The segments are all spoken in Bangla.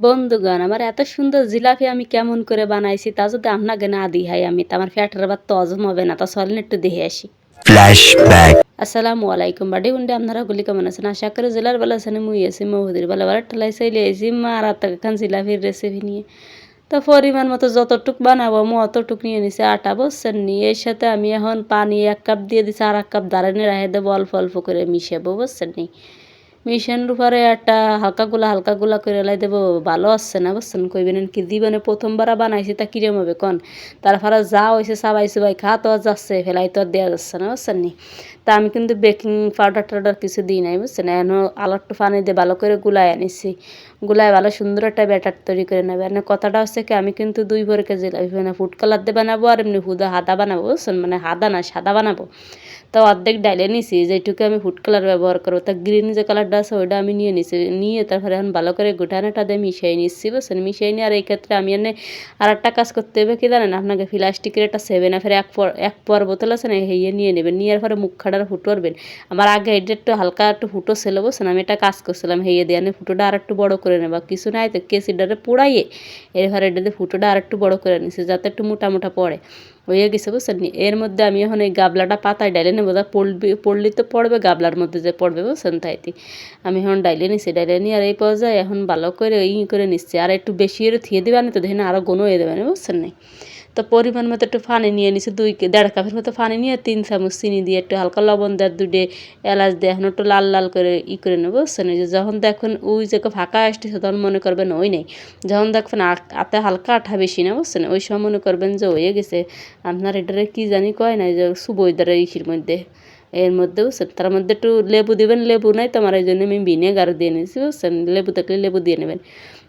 বন্ধুগণ আমার এত সুন্দর জিলাপি আমি কেমন করে বানাইছি তা যদি আপনাকে না দিহাই আমি তো আমার ফ্যাটের আবার তো হজম হবে না তা চলেন একটু দেখে আসি। আসসালামু আলাইকুম বাড়ি উন্ডে আপনারা গুলি কেমন আছেন? আশা করি জেলার বেলা আছেন মুই আছি মহুদির বেলা বেলা ঠেলাই চাইলে আইসি মারাত্মক খান জিলাপির রেসিপি নিয়ে। তো পরিমাণ মতো যতটুক বানাবো আমি অতটুক নিয়ে নিছি আটা বসছেন নিয়ে এর সাথে আমি এখন পানি এক কাপ দিয়ে দিছি আর এক কাপ দাঁড়ানি রাখে দেবো অল্প অল্প করে মিশাবো বুঝছেন নি? মিশানোর পরে একটা হালকা গুলা হালকা গুলা করে লাই দেবো। ভালো আসছে না বুঝছেন? কইবেন কি দিবেন প্রথমবার বানাইছে তা কিরম হবে কন? তারপরে যা হয়েছে সবাই সবাই খা তো আর যাচ্ছে, ফেলাই তো আর দেওয়া যাচ্ছে না বুঝছেন নি? তা আমি কিন্তু বেকিং পাউডার টাউডার কিছু দিই নাই বুঝছেন? এখন আলারটু পানি দিয়ে ভালো করে গুলাই আনিছি। গুলায় ভালো সুন্দর একটা ব্যাটার তৈরি করে নেবে। মানে কথাটা হচ্ছে কি, আমি কিন্তু দুই ভরে কেজি মানে ফুড কালার দিয়ে বানাবো আর এমনি হুদা হাদা বানাবো বুঝছেন? মানে হাদা না, সাদা বানাবো। তো অর্ধেক ডাইলে নিছি যেটুকু আমি ফুড কালার ব্যবহার করব, তা গ্রিন যে কালারটা আছে ওইটা আমি নিয়ে নিছি। নিয়ে তারপরে এখন ভালো করে গুটানোটা দিয়ে মিশিয়ে নিচ্ছি, বুঝছেন? মিশিয়ে নিয়ে আর এই ক্ষেত্রে আমি এনে আর একটা কাজ করতে হবে কি জানেন? আপনাকে প্লাস্টিকের একটা সেভেন আফের এক পর এক পর বোতল আছে না হেয়ে নিয়ে নেবেন। নিয়ে পরে মুখ খাটার ফুটোরবেন আমার আগে এটা একটু হালকা একটু ফুটো ছিল, বুঝছেন? আমি একটা কাজ করছিলাম হেয়ে দিয়ে ফুটোটা আর একটু বড় করে নেবা। কিছু নাই তো কেসিডারে পোড়াইয়ে এরপরে এটাতে ফুটোটা আর একটু বড় করে নিছি যাতে একটু মোটা মোটা পড়ে। হয়ে গেছে, বুঝছেন এর মধ্যে আমি এখন এই গাবলাটা পাতায় ডাইলে নেব তা পড়বি, পড়লি তো পড়বে, গাবলার মধ্যে যে পড়বে, বুঝছেন তাইতে আমি এখন ডাইলে নিছি, ডাইলে নিয়ে আর এই পর্যায়ে এখন ভালো করে ই করে নিচ্ছি, আর একটু বেশি করে থিয়ে দেবে তো দেখেন আরও গনো হয়ে দেবে বুঝছেন নাই তো পরিমাণ মতো একটু পানি নিয়ে নিছি, দুই দেড় কাপের মতো পানি নিয়ে তিন চামচ চিনি দিয়ে একটু হালকা লবণ দেওয়ার দুটে এলাচ দিয়ে এখন একটু লাল লাল করে ই করে নেব। বুঝছেন? যে যখন দেখুন ওই যে ফাঁকা আসতেছে তখন মনে করবেন ওই নেই। যখন দেখবেন আতে হালকা আঠা বেশি না, বুঝছেন? ওই সময় মনে করবেন যে হয়ে গেছে। আপনার এটারে কি জানি কয় না যে সুবইদারের ইসির মধ্যে। এর মধ্যে বুঝছেন তার মধ্যে একটু লেবু দেবেন, লেবু নাই তোমার এই জন্য আমি ভিনেগার দিয়ে নিয়েছি বুঝছেন? লেবু থাকলে লেবু দিয়ে নেবেন।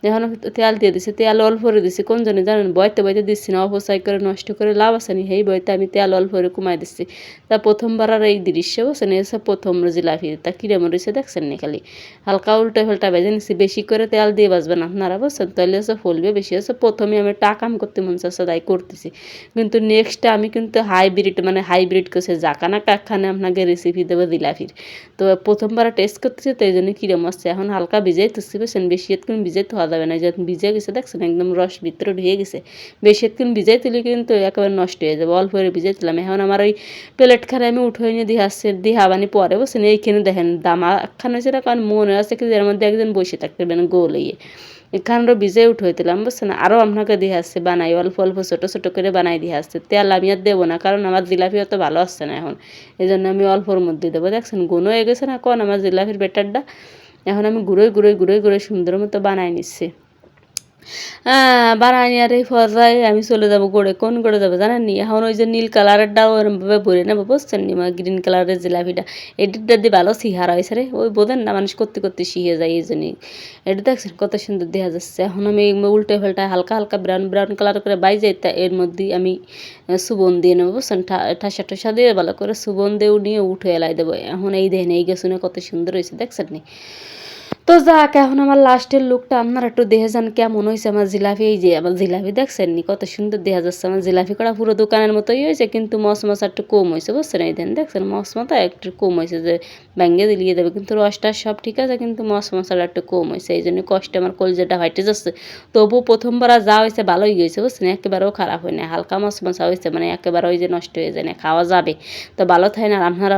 যখন তেল দিয়ে দিছি, তেল অল্প করে দিছি, কোন জন্য জানেন? বইতে বইতে দিচ্ছি না, অপচয় করে নষ্ট করে লাভ আছে নি। সেই বইতে আমি তেল অল্প করে কমাই দিচ্ছি। তা প্রথমবার আর এই দৃশ্য, বুঝছেন? এসে প্রথম জিলাপি। তা কিরম রয়েছে দেখছেন নি খালি? হালকা উল্টা ফেলটা বেজে নিচ্ছি বেশি করে তেল দিয়ে বাজবেন আপনারা, বুঝছেন? তাহলে এসে ফলবে বেশি। এসে প্রথমে আমি একটা কাম করতে মন চাচ্ছে, তাই করতেছি। কিন্তু নেক্সটে আমি কিন্তু হাইব্রিড মানে হাইব্রিড করছে জাকানা কাখানে আপনাকে রেসিপি দেবো জিলাপির তো প্রথমবার টেস্ট করতেছে, তো এই জন্য কিরম আসছে? এখন হালকা ভিজাই তুলছি, বুঝছেন? বেশি এতক্ষণ ভিজাই তো যাবে না। যখন ভিজে গেছে, দেখছেন? একদম রস ভিতরে ঢুয়ে গেছে। বেশি এতক্ষণ ভিজাই তুলি কিন্তু একেবারে নষ্ট হয়ে যাবে। অল্প করে ভিজাই তুলাম এখন আমার ওই প্লেট খানে আমি উঠে নিয়ে দিয়ে আসছে, দিয়ে হাবানি পরে, বুঝছেন? এইখানে দেখেন, দামা খান হয়েছে না? কারণ মনে আছে কি এর মধ্যে একজন বসে থাকতে পারেন গোল ইয়ে এখানটা ভিজে উঠে দিলাম, বুঝছেন? আরও আপনাকে দিয়ে আসছে, বানাই। অল্প অল্প, ছোটো ছোটো করে বানাই দিয়ে আসছে। তেল আমি আর দেবো না, কারণ আমার জিলাপি অত ভালো আসছে না এখন। এই জন্য আমি অল্পর মধ্যে দেবো। দেখছেন গুণ হয়ে গেছে না, কন আমার জিলাপির বেটারটা। এখন আমি গুঁড়োই গুঁড়োই গুঁড়োই গুঁড়োই সুন্দর মতো বানাই নিচ্ছি। বানানি আর এই পর্যায়ে আমি চলে যাব গড়ে। কোন গড়ে যাব জানেন নি এখন ওই যে নীল কালারের কালারেরটাও ওরমভাবে ভরে নেব, বুঝছেন নি? গ্রিন কালারের জিলাপিটা। এডিটটা দিয়ে ভালো সিহার হয়েছে রে। ওই বোধেন না, মানুষ করতে করতে শিখে যায় এই জন্যই। এটা দেখছেন কত সুন্দর দেখা যাচ্ছে। এখন আমি উল্টে ফেলটা হালকা হালকা ব্রাউন ব্রাউন কালার করে বাই যাই, তা এর মধ্যে আমি সুবন দিয়ে নেব, বুঝছেন? ঠাসা ঠাসা দিয়ে ভালো করে সুবন দিয়েও নিয়ে উঠে এলাই দেবো। এখন এই দেখেন, এই গেছুনে কত সুন্দর হয়েছে, দেখছেন নি? তো যাক, এখন আমার লাস্টের লুকটা আপনারা একটু দেখে যান কেমন হয়েছে আমার জিলাপি। এই যে আমার জিলাপি দেখছেন নি? কত সুন্দর দেখা যাচ্ছে আমার জিলাপি করা পুরো দোকানের মতোই হয়েছে, কিন্তু মশ মশা একটু কম হয়েছে, বুঝছেন? এই দেন দেখছেন মশ মশা একটু কম হয়েছে যে ব্যাঙ্গে দিলিয়ে দেবে, কিন্তু রসটা সব ঠিক আছে, কিন্তু মশ মশাটা একটু কম হয়েছে, এই জন্য কষ্ট আমার কলজাটা হাইটে যাচ্ছে। তবু প্রথমবার যা হয়েছে ভালোই হয়েছে, বুঝছেন? একেবারেও খারাপ হয় না, হালকা মশ মশা হয়েছে মানে একেবারে ওই যে নষ্ট হয়ে যায় না, খাওয়া যাবে। তো ভালো থাকে না আপনারা